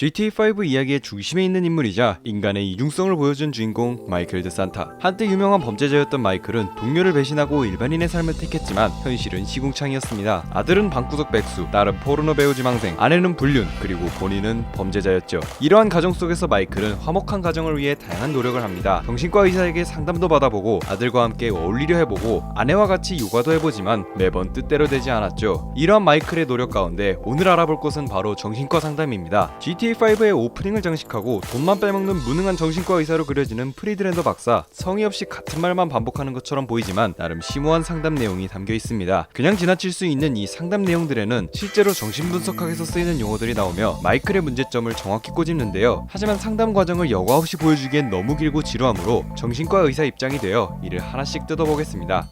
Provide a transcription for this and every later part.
GTA5 이야기의 중심에 있는 인물이자 인간의 이중성을 보여준 주인공 마이클 드 산타. 한때 유명한 범죄자였던 마이클은 동료를 배신하고 일반인의 삶을 택했지만 현실은 시궁창이었습니다. 아들은 방구석 백수, 딸은 포르노 배우 지망생, 아내는 불륜, 그리고 본인은 범죄자였죠. 이러한 가정 속에서 마이클은 화목한 가정을 위해 다양한 노력을 합니다. 정신과 의사에게 상담도 받아보고 아들과 함께 어울리려 해보고 아내와 같이 요가도 해보지만 매번 뜻대로 되지 않았죠. 이러한 마이클의 노력 가운데 오늘 알아볼 것은 바로 정신과 상담입니다. GTA5의 오프닝을 장식하고 돈만 빼먹는 무능한 정신과 의사로 그려지는 프리드랜더 박사 성의 없이 같은 말만 반복하는 것처럼 보이지만 나름 심오한 상담 내용이 담겨 있습니다. 그냥 지나칠 수 있는 이 상담 내용들에는 실제로 정신분석학에서 쓰이는 용어들이 나오며 마이클의 문제점을 정확히 꼬집는데요. 하지만 상담 과정을 여과 없이 보여주기엔 너무 길고 지루하므로 정신과 의사 입장이 되어 이를 하나씩 뜯어보겠습니다.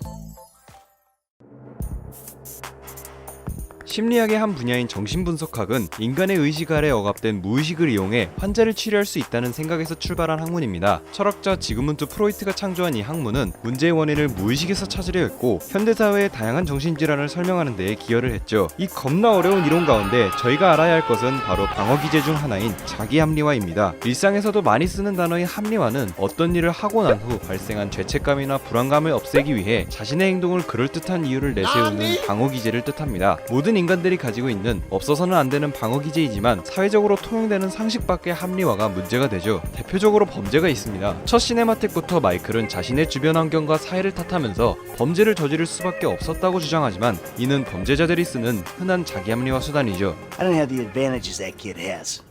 심리학의 한 분야인 정신분석학은 인간의 의식 아래 억압된 무의식을 이용해 환자를 치료할 수 있다는 생각에서 출발한 학문입니다. 철학자 지그문트 프로이트가 창조한 이 학문은 문제의 원인을 무의식에서 찾으려 했고 현대사회의 다양한 정신질환을 설명하는 데에 기여를 했죠. 이 겁나 어려운 이론 가운데 저희가 알아야 할 것은 바로 방어 기제 중 하나인 자기 합리화입니다. 일상에서도 많이 쓰는 단어인 합리화는 어떤 일을 하고 난 후 발생한 죄책감이나 불안감을 없애기 위해 자신의 행동을 그럴듯한 이유를 내세우는 방어 기제를 뜻합니다. 모든 인간 들이 가지고 있는 없어서는 안 되는 방어 기제이지만 사회적으로 통용되는 상식 밖의 합리화가 문제가 되죠. 대표적으로 범죄가 있습니다. 첫 시네마틱부터 마이클은 자신의 주변 환경과 사회를 탓하면서 범죄를 저지를 수밖에 없었다고 주장하지만 이는 범죄자들이 쓰는 흔한 자기 합리화 수단이죠. I don't have the advantages that kid has.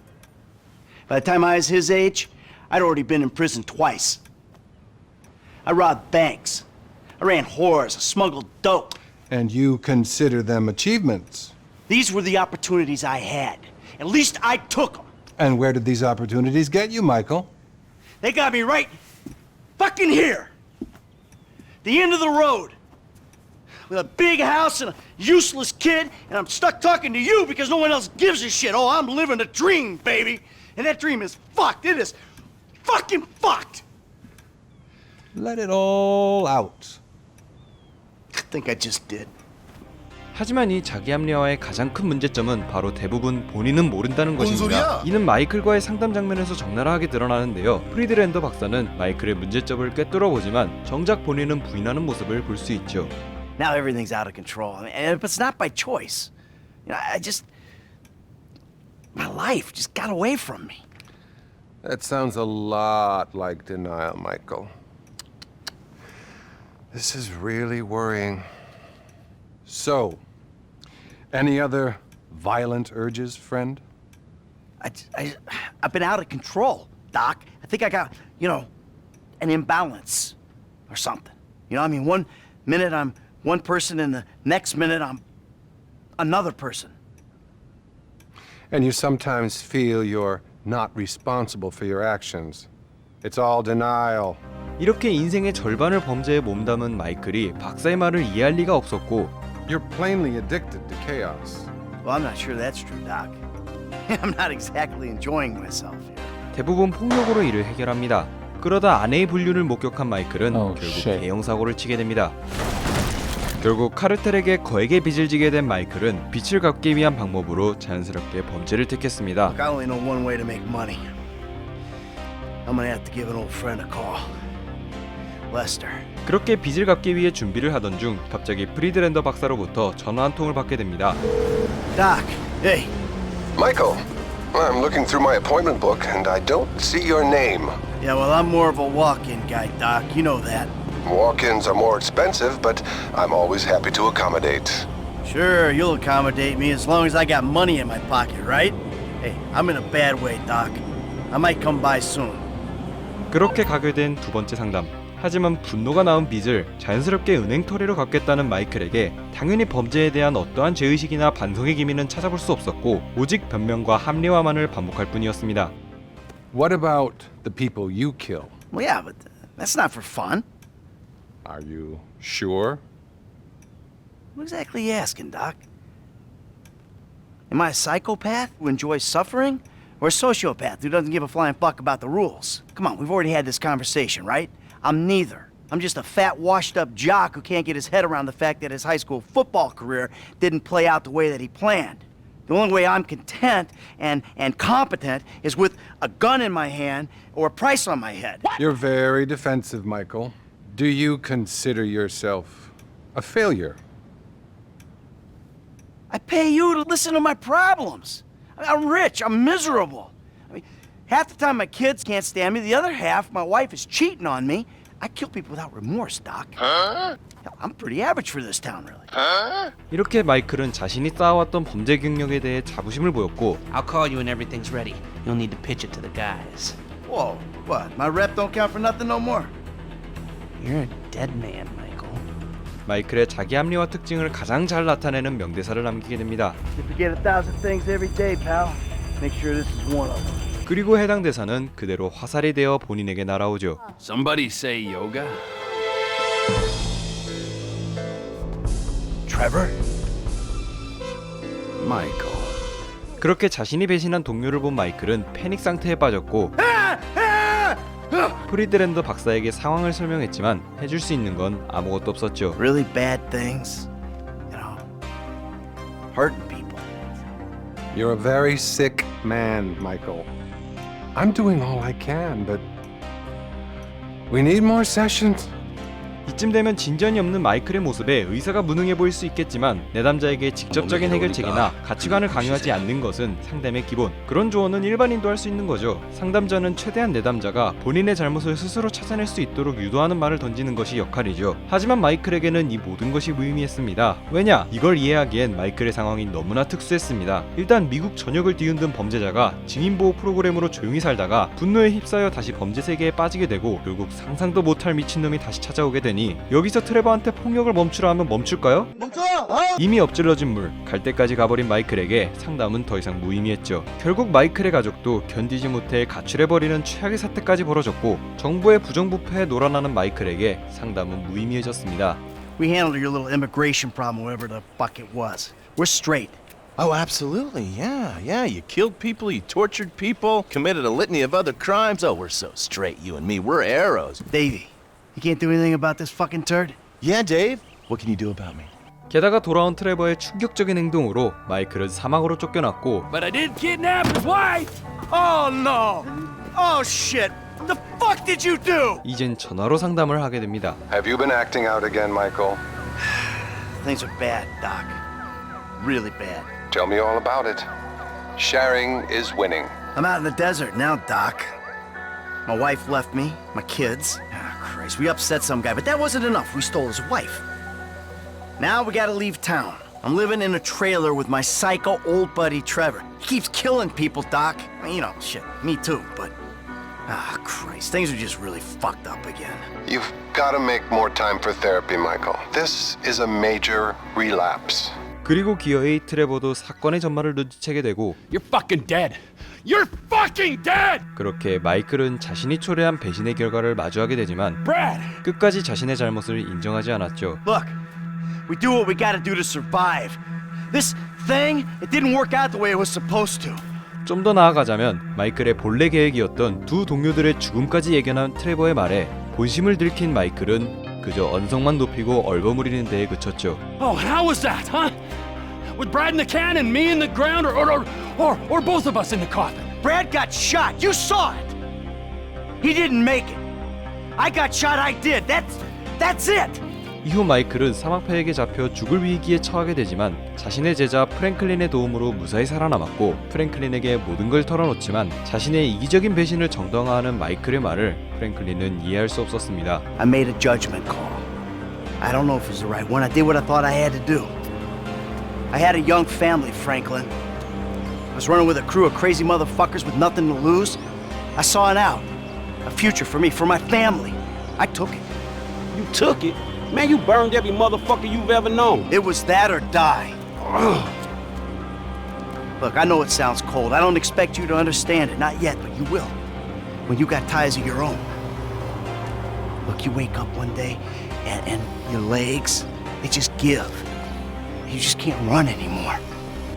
By the time I was his age, I'd already been in prison twice. I robbed banks. I ran whores. I smuggled dope. And you consider them achievements. These were the opportunities I had. At least I took them. And where did these opportunities get you, Michael? They got me right fucking here. The end of the road. With a big house and a useless kid, and I'm stuck talking to you because no one else gives a shit. Oh, I'm living a dream, baby. And that dream is fucked. It is fucking fucked. Let it all out. I think I just did. 하지만 이 자기 합리화의 가장 큰 문제점은 바로 대부분 본인은 모른다는 뭔 것입니다. 이는 마이클과의 상담 장면에서 적나라하게 드러나는데요. 프리드랜더 박사는 마이클의 문제점을 꿰뚫어 보지만 정작 본인은 부인하는 모습을 볼 수 있죠. Now everything's out of control. I mean, and- but it's not by choice. You know, I just. My life just got away from me. That sounds a lot like denial, Michael. This is really worrying. So, any other violent urges, friend? I, I, I've been out of control, Doc. I think I got, you know, an imbalance or something. You know, I mean, one minute I'm one person, and the next minute I'm another person. And you sometimes feel you're not responsible for your actions. It's all denial. 이렇게 인생의 절반을 범죄에 몸담은 마이클이 박사의 말을 이해할 리가 없었고 You're plainly addicted to chaos. Well, I'm not sure that's true, Doc. I'm not exactly enjoying myself here. 대부분 폭력으로 이를 해결합니다. 그러다 아내의 불륜을 목격한 마이클은 Oh, 결국 shit. 대형 사고를 치게 됩니다. 결국 카르텔에게 거액의 빚을 지게 된 마이클은 빚을 갚기 위한 방법으로 자연스럽게 범죄를 택했습니다. Look, I only know one way to make money. I'm gonna have to give an old friend a call. Lester. 그렇게 빚을 갚기 위해 준비를 하던 중 갑자기 프리드랜더 박사로부터 전화 한 통을 받게 됩니다. Doc, hey. Michael, I'm looking through my appointment book and I don't see your name. Yeah, well, I'm more of a walk-in guy, Doc. You know that. Walk ins are more expensive, but I'm always happy to accommodate. Sure, you'll accommodate me as long as I got money in my pocket, right? Hey, I'm in a bad way, Doc. I might come by soon. 그렇게 가게 된 두 번째 상담. 하지만 분노가 나온 빚을 자연스럽게 은행 토리로 갚겠다는 마이클에게 당연히 범죄에 대한 어떠한 죄의식이나 반성의 기미는 찾아볼 수 없었고 오직 변명과 합리화만을 반복할 뿐이었습니다. What about the people you kill? Well, yeah, but that's not for fun. Are you sure? What exactly are you asking, Doc? Am I a psychopath who enjoys suffering? Or a sociopath who doesn't give a flying fuck about the rules? Come on, we've already had this conversation, right? I'm neither. I'm just a fat, washed up jock who can't get his head around the fact that his high school football career didn't play out the way that he planned. The only way I'm content and, and competent is with a gun in my hand or a price on my head. You're very defensive, Michael. Do you consider yourself a failure? I pay you to listen to my problems. I'm rich. I'm miserable. I mean, half the time my kids can't stand me. The other half, my wife is cheating on me. I kill people without remorse, Doc. Hell, I'm pretty average for this town, really. 이렇게 마이클은 자신이 쌓아왔던 범죄 경력에 대해 자부심을 보였고 I'll call you when everything's ready. You'll need to pitch it to the guys. Whoa, what? My rep don't count for nothing no more? You're a dead man, Michael. 마이클의 자기 합리화 특징을 가장 잘 나타내는 명대사를 남기게 됩니다. You forget a thousand things every day, pal. Make sure this is one of them. 그리고 해당 대사는 그대로 화살이 되어 본인에게 날아오죠. Somebody say yoga? Trevor? Michael. 그렇게 자신이 배신한 동료를 본 마이클은 패닉 상태에 빠졌고 프리드랜더 박사에게 상황을 설명했지만 해줄 수 있는 건 아무것도 없었죠. Really bad things. You know, hurting people. You're a very sick man, Michael. I'm doing all I can, but we need more sessions. 이쯤 되면 진전이 없는 마이클의 모습에 의사가 무능해 보일 수 있겠지만 내담자에게 직접적인 해결책이나 가치관을 강요하지 않는 것은 상담의 기본. 그런 조언은 일반인도 할 수 있는 거죠. 상담자는 최대한 내담자가 본인의 잘못을 스스로 찾아낼 수 있도록 유도하는 말을 던지는 것이 역할이죠. 하지만 마이클에게는 이 모든 것이 무의미했습니다. 왜냐? 이걸 이해하기엔 마이클의 상황이 너무나 특수했습니다. 일단 미국 전역을 뒤흔든 범죄자가 증인보호 프로그램으로 조용히 살다가 분노에 휩싸여 다시 범죄 세계에 빠지게 되고 결국 상상도 못할 미친놈이 다시 찾아오게 되니 여기서 트레버한테 폭력을 멈추라 하면 멈출까요? 이미 엎질러진 물, 갈 때까지 가버린 마이클에게 상담은 더 이상 무의미했죠. 결국 마이클의 가족도 견디지 못해 가출해버리는 최악의 사태까지 벌어졌고 정부의 부정부패에 놀아나는 마이클에게 상담은 무의미해졌습니다. We handled your little immigration problem, whatever the fuck it was. We're straight. Oh, absolutely. Yeah, yeah. You killed people, you tortured people, committed a litany of other crimes. Oh, we're so straight, you and me. We're arrows. Davey, you can't do anything about this fucking turd? Yeah, Dave? What can you do about me? 게다가 돌아온 트레버의 충격적인 행동으로 마이클은 사막으로 쫓겨났고 But I did kidnap his wife! Oh no! Oh shit! The fuck did you do? 이젠 전화로 상담을 하게 됩니다. Have you been acting out again, Michael? Things are bad, Doc. Really bad. Tell me all about it. Sharing is winning. I'm out in the desert now, Doc. My wife left me, my kids. We upset some guy, but that wasn't enough. We stole his wife. Now we gotta leave town. I'm living in a trailer with my psycho old buddy Trevor. He keeps killing people, Doc. You know, shit, me too, but. Ah, Christ, things are just really fucked up again. You've got to make more time for therapy, Michael. This is a major relapse. 그리고 기어이 트레버도 사건의 전말을 눈치채게 되고 You're fucking dead! You're fucking dead! 그렇게 마이클은 자신이 초래한 배신의 결과를 마주하게 되지만 Brad! 끝까지 자신의 잘못을 인정하지 않았죠. Look, we do what we gotta do to survive. This thing, it didn't work out the way it was supposed to. 좀 더 나아가자면 마이클의 본래 계획이었던 두 동료들의 죽음까지 예견한 트레버의 말에 본심을 들킨 마이클은 그저 언성만 높이고 얼버무리는 데에 그쳤죠. Oh, and how was that, huh? With Brad in the can and me in the ground, or, or, or, or both of us in the coffin? Brad got shot. You saw it. He didn't make it. I got shot. I did. That's that's it. 이후 마이클은 사막패에게 잡혀 죽을 위기에 처하게 되지만 자신의 제자 프랭클린의 도움으로 무사히 살아남았고 프랭클린에게 모든 걸 털어놓지만 자신의 이기적인 배신을 정당화하는 마이클의 말을 프랭클린은 이해할 수 없었습니다. I made a judgment call. I don't know if it was the right one. I did what I thought I had to do. I had a young family, Franklin. I was running with a crew of crazy motherfuckers with nothing to lose. I saw an out, a future for me, for my family. I took it. You took it. Man, you burned every motherfucker you've ever known. It was that or die. Look, I know it sounds cold. I don't expect you to understand it. Not yet, but you will. When you got ties of your own. Look, you wake up one day and, and your legs, they just give. You just can't run anymore.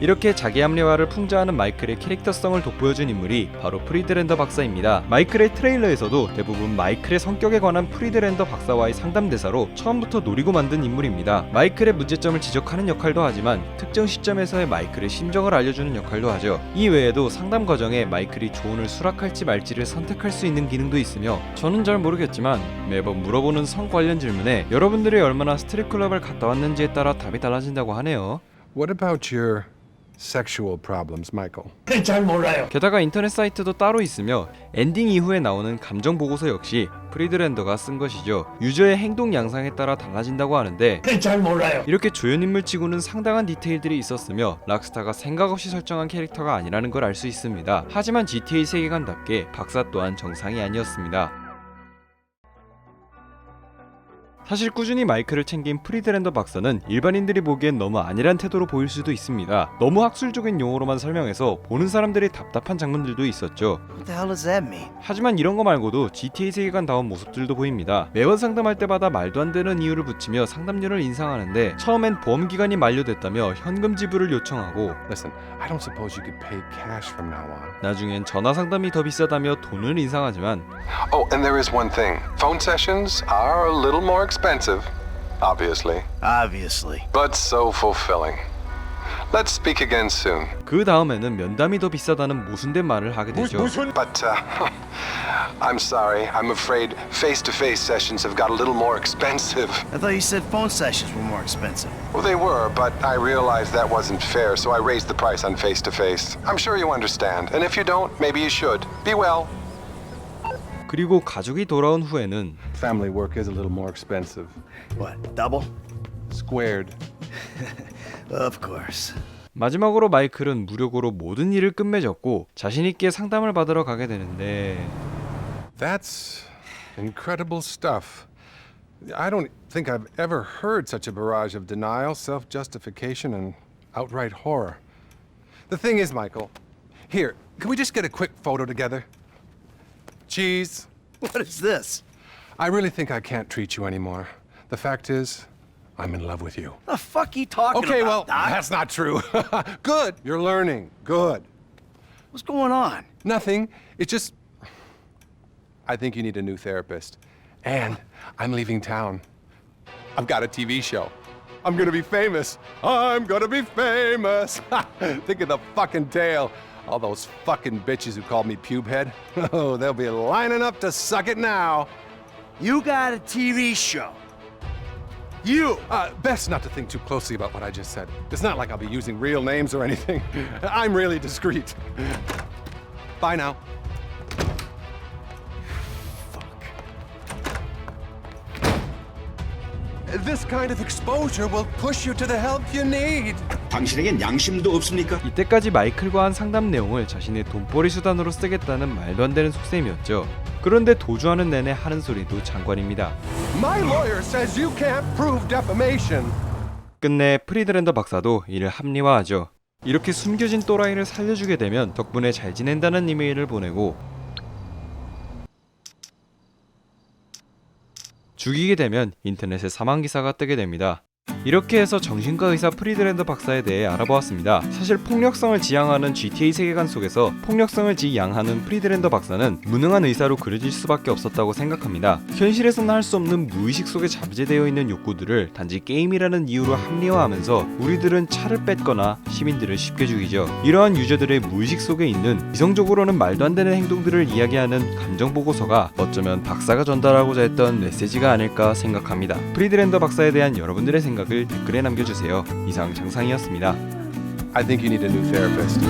이렇게 자기 합리화를 풍자하는 마이클의 캐릭터성을 돋보여준 인물이 바로 프리드랜더 박사입니다. 마이클의 트레일러에서도 대부분 마이클의 성격에 관한 프리드랜더 박사와의 상담 대사로 처음부터 노리고 만든 인물입니다. 마이클의 문제점을 지적하는 역할도 하지만 특정 시점에서의 마이클의 심정을 알려주는 역할도 하죠. 이 외에도 상담 과정에 마이클이 조언을 수락할지 말지를 선택할 수 있는 기능도 있으며 저는 잘 모르겠지만 매번 물어보는 성 관련 질문에 여러분들이 얼마나 스트릿 클럽을 갔다 왔는지에 따라 답이 달라진다고 하네요. What about your sexual problems, Michael? 게다가 인터넷 사이트도 따로 있으며 엔딩 이후에 나오는 감정 보고서 역시 프리드랜더가 쓴 것이죠. 유저의 행동 양상에 따라 달라진다고 하는데 이렇게 조연 인물치고는 상당한 디테일들이 있었으며 락스타가 생각 없이 설정한 캐릭터가 아니라는 걸 알 수 있습니다. 하지만 GTA 세계관답게 박사 또한 정상이 아니었습니다. 사실 꾸준히 마이크를 챙긴 프리드랜더 박사는 일반인들이 보기엔 너무 안일한 태도로 보일 수도 있습니다. 너무 학술적인 용어로만 설명해서 보는 사람들이 답답한 장면들도 있었죠. What the hell does that mean? 하지만 이런 거 말고도 GTA 세계관다운 모습들도 보입니다. 매번 상담할 때마다 말도 안 되는 이유를 붙이며 상담료를 인상하는데 처음엔 보험 기간이 만료됐다며 현금 지불을 요청하고 Listen, I don't suppose you could pay cash from now on. 나중엔 전화 상담이 더 비싸다며 돈을 인상하지만 Oh, and there is one thing. Phone sessions are a little more expensive, obviously, Obviously. but so fulfilling. Let's speak again soon. 그 다음에는 면담이 더 비싸다는 모순된 말을 하게 되죠. But uh, I'm sorry. I'm afraid face-to-face sessions have got a little more expensive. I thought you said phone sessions were more expensive. Well, they were, but I realized that wasn't fair, so I raised the price on face-to-face. I'm sure you understand, and if you don't, maybe you should. Be well. 그리고 가족이 돌아온 후에는 Family work is a little more expensive. What, double? Squared. Of course. 마지막으로 마이클은 무력으로 모든 일을 끝맺었고 자신 있게 상담을 받으러 가게 되는데 That's incredible stuff. I don't think I've ever heard such a barrage of denial, self justification, and outright horror. The thing is, Michael, here, can we just get a quick photo together? Cheese. What is this? I really think I can't treat you anymore. The fact is, I'm in love with you. The fuck you talking Okay, well, Doc? that's not true. Good. You're learning. Good. What's going on? Nothing. It's just. I think you need a new therapist. And I'm leaving town. I've got a TV show. I'm gonna be famous. I'm gonna be famous. think of the fucking tale. All those fucking bitches who called me pubehead. Oh, they'll be lining up to suck it now. You got a TV show. You! Uh, best not to think too closely about what I just said. It's not like I'll be using real names or anything. I'm really discreet. Bye now. Fuck. This kind of exposure will push you to the help you need. 당신에겐 양심도 없습니까? 이때까지 마이클과 한 상담 내용을 자신의 돈벌이 수단으로 쓰겠다는 말도 안 되는 속셈이었죠. 그런데 도주하는 내내 하는 소리도 장관입니다. My lawyer says you can't prove defamation. 끝내 프리드랜더 박사도 이를 합리화하죠. 이렇게 숨겨진 또라이를 살려주게 되면 덕분에 잘 지낸다는 이메일을 보내고 죽이게 되면 인터넷에 사망 기사가 뜨게 됩니다. 이렇게 해서 정신과 의사 프리드랜더 박사에 대해 알아보았습니다. 사실 폭력성을 지향하는 GTA 세계관 속에서 폭력성을 지향하는 프리드랜더 박사는 무능한 의사로 그려질 수밖에 없었다고 생각합니다. 현실에서는 할 수 없는 무의식 속에 잠재되어 있는 욕구들을 단지 게임이라는 이유로 합리화하면서 우리들은 차를 뺏거나 시민들을 쉽게 죽이죠. 이러한 유저들의 무의식 속에 있는 이성적으로는 말도 안 되는 행동들을 이야기하는 감정 보고서가 어쩌면 박사가 전달하고자 했던 메시지가 아닐까 생각합니다. 프리드랜더 박사에 대한 여러분들의 생각을 댓글에 남겨주세요. 이상 장상이었습니다. I think you need a new therapist.